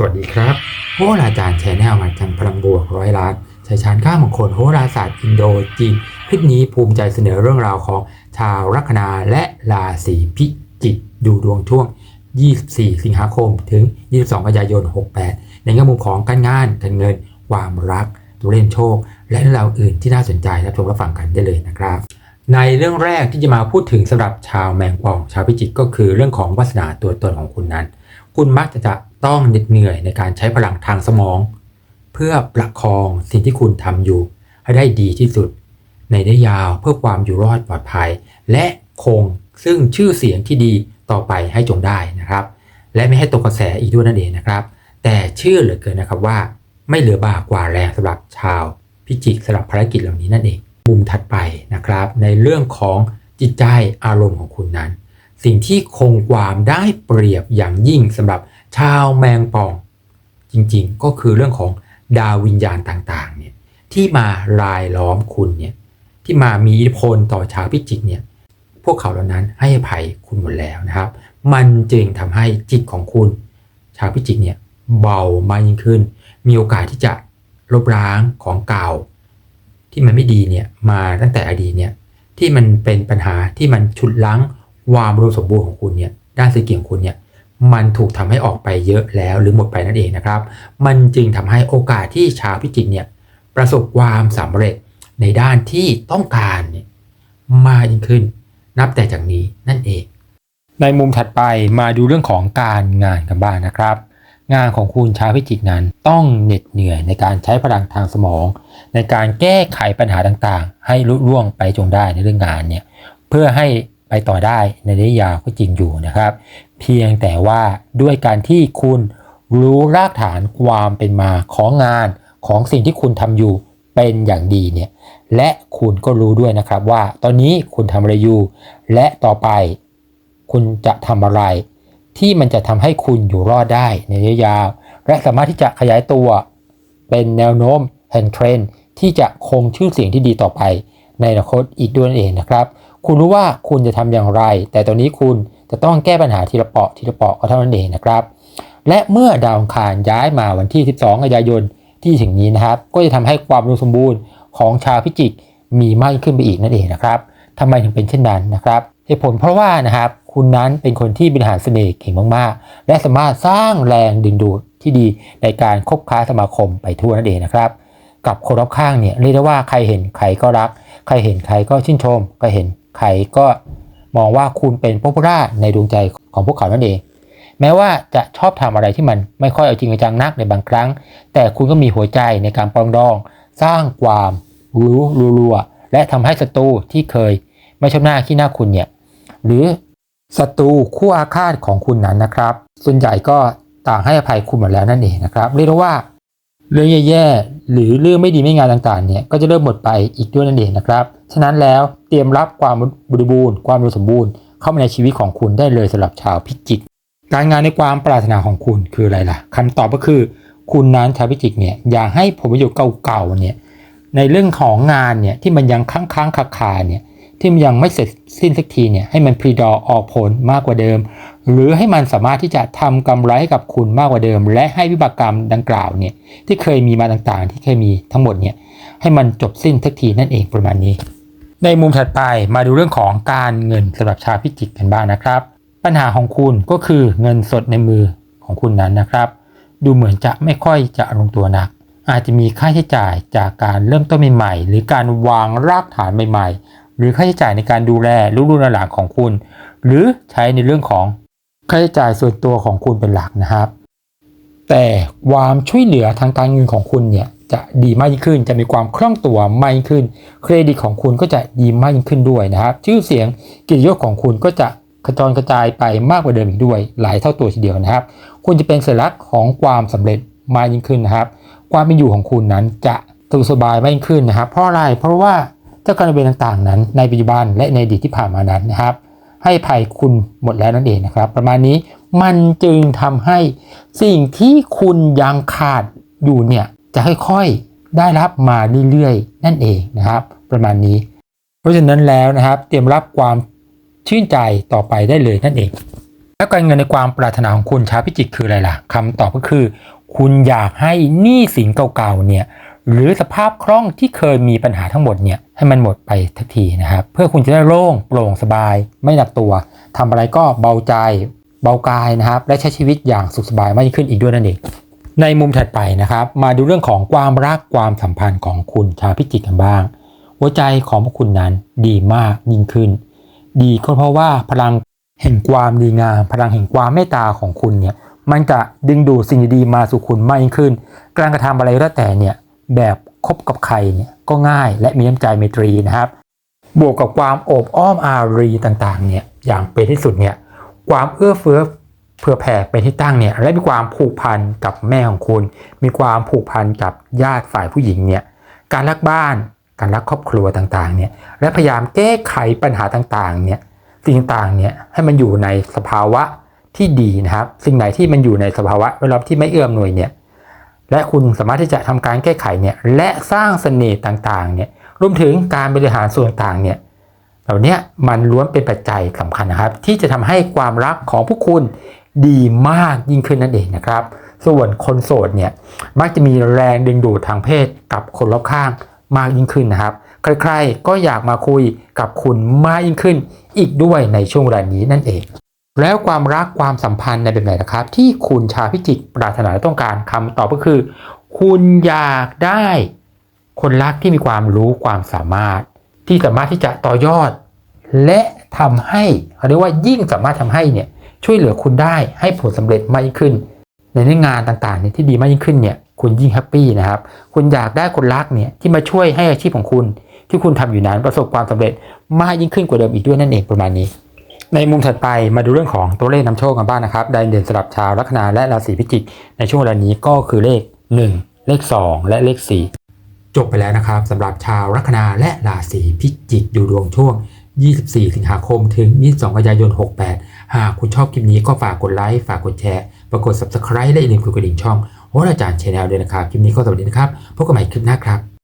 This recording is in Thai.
สวัสดีครับ โหราจารย์แชนแนลมันกันพลังบวกร้อยล้านชัยชาญข้ามงคลโหราศาสตร์อินโดจีน คลิปนี้ภูมิใจเสนอเรื่องราวของชาวลัคนาและราศีพิจิกดูดวงช่วง 24 สิงหาคม ถึง 22 กันยายน 68 ในแง่มุมของการงานการเงิน ความรัก ตัวเล่นโชค และเรื่องราวอื่นที่น่าสนใจรับชมรับฟังกันได้เลยนะครับ ในเรื่องแรกที่จะมาพูดถึงสำหรับชาวแมงป่องชาวพิจิกก็คือเรื่องของวาสนาตัวตนของคุณนั้น คุณมักจะ ต้องเหน็ดเหนื่อยในการใช้พลังทางสมอง เพื่อประคองสิ่งที่คุณทำอยู่ ให้ได้ดีที่สุด ในระยะยาวเพื่อความอยู่รอดปลอดภัย และคงซึ่งชื่อเสียงที่ดีต่อไปให้จงได้นะครับ และไม่ให้ตกกระแสอีกด้วยนั่นเองนะครับ แต่เชื่อเหลือเกินนะครับว่า ไม่เหลือบากว่าแรงสำหรับชาว พิจิกสำหรับภารกิจเหล่านี้นั่นเองมุมถัดไปนะครับ ในเรื่องของจิตใจอารมณ์ของคุณนั้น สิ่งที่คงความได้เปรียบอย่างยิ่งสำหรับ ชาวแมงป่องจริงๆ ก็คือเรื่องของดาววิญญาณต่างๆเนี่ยที่มารายล้อมคุณเนี่ยที่มามีอิทธิพลต่อชาวพิจิกเนี่ยพวกเขาเหล่านั้นให้อภัยคุณหมดแล้วนะครับ มันจึงทำให้จิตของคุณ ชาวพิจิกเนี่ยเบามากยิ่งขึ้น มีโอกาสที่จะลบล้างของเก่า ที่มันไม่ดีเนี่ยมาตั้งแต่อดีตเนี่ยที่มันเป็นปัญหาที่มันฉุดล้างความรวมสมบูรณ์ของคุณเนี่ยด้านเศรษฐกิจของคุณเนี่ย มันถูกทำให้ออกไปเยอะแล้วหรือหมดไปนั่นเองนะครับ มันจึงทำให้โอกาสที่ชาวพิจิกเนี่ยประสบความสำเร็จในด้านที่ต้องการเนี่ยมากยิ่งขึ้น นับแต่จากนี้นั่นเอง ในมุมถัดไปมาดูเรื่องของการงานกันบ้างนะครับ งานของคุณชาวพิจิกนั้นต้องเหน็ดเหนื่อยในการใช้พลังทางสมอง ในการแก้ไขปัญหาต่างๆ ให้ลุล่วงไปจงได้ในเรื่องงานเนี่ยเพื่อให้ ไปต่อได้ในระยะยาวก็จริงอยู่นะครับ เพียงแต่ว่าด้วยการที่คุณรู้รากฐานความเป็นมาของงานของสิ่งที่คุณทำอยู่เป็นอย่างดีเนี่ยและคุณก็รู้ด้วยนะครับว่าตอนนี้คุณทำอะไรอยู่ และต่อไปคุณจะทำอะไร ที่มันจะทำให้คุณอยู่รอดได้ในระยะยาว และสามารถที่จะขยายตัวเป็นแนวโน้มแห่งเทรนที่จะคงชื่อเสียงที่ดีต่อไป ในอนาคตอีกด้วยนั่นเองนะครับ คุณรู้ว่าคุณจะทำอย่างไร แต่ตอนนี้คุณจะต้องแก้ปัญหาทีละเปาะทีละเปาะก็เท่านั้นเองนะครับ และเมื่อดาวอังคารย้ายมาวันที่ 12 กันยายนที่ถึงนี้นะครับ ก็จะทำให้ความรวมสมบูรณ์ของชาวพิจิกมีมากขึ้นไปอีกนั่นเองนะครับทำไมถึงเป็นเช่นนั้นนะครับเหตุผลเพราะว่านะครับคุณนั้นเป็นคนที่บริหารเสน่ห์เก่งมากๆ และสามารถสร้างแรงดึงดูดที่ดีในการคบค้าสมาคมไปทั่วนั่นเองนะครับ กับคนรอบข้างเนี่ยเรียกได้ว่าใครเห็นใครก็รัก ใครเห็นใครก็ชื่นชม ใครเห็นใครก็มองว่าคุณเป็นพ o พุล่าในดวงใจของพวกเขานั่นเอง แม้ว่าจะชอบทำอะไรที่มันไม่ค่อยเอาจริงเอาจังนักในบางครั้ง แต่คุณก็มีหัวใจในการปรองดอง สร้างความรู้รัวๆและทำให้ศัตรูที่เคย ไม่ชอบหน้าขี้หน้าคุณเนี่ยหรือศัตรูคู่อาฆาตของคุณนั้นนะครับ ส่วนใหญ่ก็ต่างให้อภัยคุณหมดแล้วนั่นเองนะครับ เรียกว่า เรื่องแย่ๆ หรือเรื่องไม่ดีไม่งามต่างๆ เนี่ย ก็จะเริ่มหมดไปอีกด้วยนั่นเองนะครับ ฉะนั้นแล้วเตรียมรับความบริบูรณ์ ความรสมบูรณ์ เข้ามาในชีวิตของคุณได้เลยสำหรับชาวพิจิก การงานในความปรารถนาของคุณคืออะไรล่ะคำตอบก็คือ คุณนั้นชาวพิจิกเนี่ยอย่าให้ผลประโยชน์เก่าๆ เนี่ย ในเรื่องของงานเนี่ยที่มันยังค้างๆคาคาๆเนี่ยที่มันยังไม่เสร็จสิ้นสักทีเนี่ยให้มันพรีดอออกผลมากกว่าเดิม หรือให้มันสามารถที่จะทำกำไรให้กับคุณมากกว่าเดิม และให้วิบากกรรมดังกล่าวเนี่ยที่เคยมีมาต่างๆ ที่เคยมีทั้งหมดเนี่ยให้มันจบสิ้นสักทีนั่นเองประมาณนี้ ในมุมถัดไปมาดูเรื่องของการเงินสำหรับชาวพิจิกกันบ้างนะครับ ปัญหาของคุณก็คือเงินสดในมือของคุณนั้นนะครับ ดูเหมือนจะไม่ค่อยจะลงตัวนัก อาจจะมีค่าใช้จ่ายจากการเริ่มต้นใหม่ๆ หรือการวางรากฐานใหม่ ๆ หรือค่าใช้จ่ายในการดูแลลูกๆหลานของคุณ หรือใช้ในเรื่องของ ค่าใช้จ่ายส่วนตัวของคุณเป็นหลักนะครับ แต่ความช่วยเหลือทางการเงินของคุณเนี่ยจะดีมากยิ่งขึ้น จะมีความคล่องตัวมากยิ่งขึ้น เครดิตของคุณก็จะดีมากยิ่งขึ้นด้วยนะครับ ชื่อเสียงกียรติยศของคุณก็จะกระจรกระจายไปมากกว่าเดิมอีกด้วย หลายเท่าตัวทีเดียวนะครับ คุณจะเป็นสัญลักษณ์ของความสำเร็จมากยิ่งขึ้นนะครับ ความเป็นอยู่ของคุณนั้นจะสะดวกสบายมากยิ่งขึ้นนะครับ เพราะอะไร เพราะว่าเจ้ากรรมนายเวรต่างๆ นั้นในปัจจุบันและในอดีตที่ผ่านมานั้นนะครับ ให้ภัยคุณหมดแล้วนั่นเองนะครับ ประมาณนี้มันจึงทำให้สิ่งที่คุณยังขาดอยู่เนี่ยจะค่อยๆได้รับมาเรื่อยๆ นั่นเองนะครับ ประมาณนี้ เพราะฉะนั้นแล้วนะครับ เตรียมรับความชื่นใจต่อไปได้เลยนั่นเอง แล้วการเงินในความปรารถนาของคุณชาวพิจิกคืออะไรล่ะคำตอบก็คือ คุณอยากให้หนี้สินเก่าๆเนี่ย หรือสภาพคล่องที่เคยมีปัญหาทั้งหมดเนี่ยให้มันหมดไปทักทีนะครับ เพื่อคุณจะได้โล่งโปร่งสบาย ไม่หนักตัวทำอะไรก็เบาใจเบากายนะครับ และใช้ชีวิตอย่างสุขสบายมากยิ่งขึ้นอีกด้วยนั่นเองในมุมถัดไปนะครับ มาดูเรื่องของความรักความสัมพันธ์ของคุณชาวพิจิกกันบ้าง หัวใจของพวกคุณนั้นดีมากยิ่งขึ้น ดีก็เพราะว่าพลังแห่งความดีงามพลังแห่งความเมตตาของคุณเนี่ยมันจะดึงดูดสิ่งดีๆมาสู่คุณมากยิ่งขึ้น การกระทำอะไรก็แต่เนี่ย แบบคบกับใครเนี่ยก็ง่ายและมีน้ำใจไมตรีนะครับ บวกกับความโอบอ้อมอารีต่างๆเนี่ยอย่างเป็นที่สุดเนี่ยความเอื้อเฟื้อเผื่อแผ่เป็นที่ตั้งเนี่ยและมีความผูกพันกับแม่ของคุณ มีความผูกพันกับญาติฝ่ายผู้หญิงเนี่ยการรักบ้านการรักครอบครัวต่างๆเนี่ยและพยายามแก้ไขปัญหาต่างๆเนี่ยสิ่งต่างๆเนี่ยให้มันอยู่ในสภาวะที่ดีนะครับ สิ่งไหนที่มันอยู่ในสภาวะแวดล้อมที่ไม่เอื้อมหน่วยเนี่ย และคุณสามารถที่จะทำการแก้ไขเนี่ยและสร้างเสน่ห์ต่างๆเนี่ยรวมถึงการบริหารส่วนต่างเนี่ยเหล่านี้มันล้วนเป็นปัจจัยสำคัญนะครับ ที่จะทำให้ความรักของผู้คุณดีมากยิ่งขึ้นนั่นเองนะครับ ส่วนคนโสดเนี่ยมักจะมีแรงดึงดูดทางเพศกับคนรอบข้างมากยิ่งขึ้นนะครับ ใครๆก็อยากมาคุยกับคุณมากยิ่งขึ้น อีกด้วยในช่วงเวลานี้นั่นเอง แล้วความรักความสัมพันธ์ในแบบไหนนะครับ ที่คุณชาพิจิกปรารถนาและต้องการคำตอบก็คือ คุณอยากได้คนรักที่มีความรู้ความสามารถ ที่สามารถที่จะต่อยอด และทำให้เขาเรียกว่ายิ่งสามารถทำให้เนี่ยช่วยเหลือคุณได้ให้ผลสำเร็จมากยิ่งขึ้น ในเรื่องงานต่างๆเนี่ยที่ดีมากยิ่งขึ้นเนี่ยคุณยิ่งแฮปปี้นะครับคุณอยากได้คนรักเนี่ยที่มาช่วยให้อาชีพของคุณ ที่คุณทำอยู่นั้นประสบความสำเร็จมากยิ่งขึ้นกว่าเดิมอีกด้วยนั่นเองประมาณนี้ ในมุมถัดไปมาดูเรื่องของตัวเลขนำโชคกันบ้างนะครับได้เด่นสำหรับชาวลัคนาและราศีพิจิก ในช่วงเวลานี้ก็คือเลข 1 เลข 2 และเลข 4 จบไปแล้วนะครับสำหรับชาวลัคนาและราศีพิจิกดูดวงช่วง 24 สิงหาคม ถึง 22 กันยายน 68 หากคุณชอบคลิปนี้ก็ฝากกดไลค์ฝากกดแชร์ฝากกด subscribe และอย่าลืมกดกระดิ่งช่องโหราจารย์ชาแนลด้วยนะครับ คลิปนี้ก็สวัสดีนะครับพบกันใหม่คลิปหน้าครับ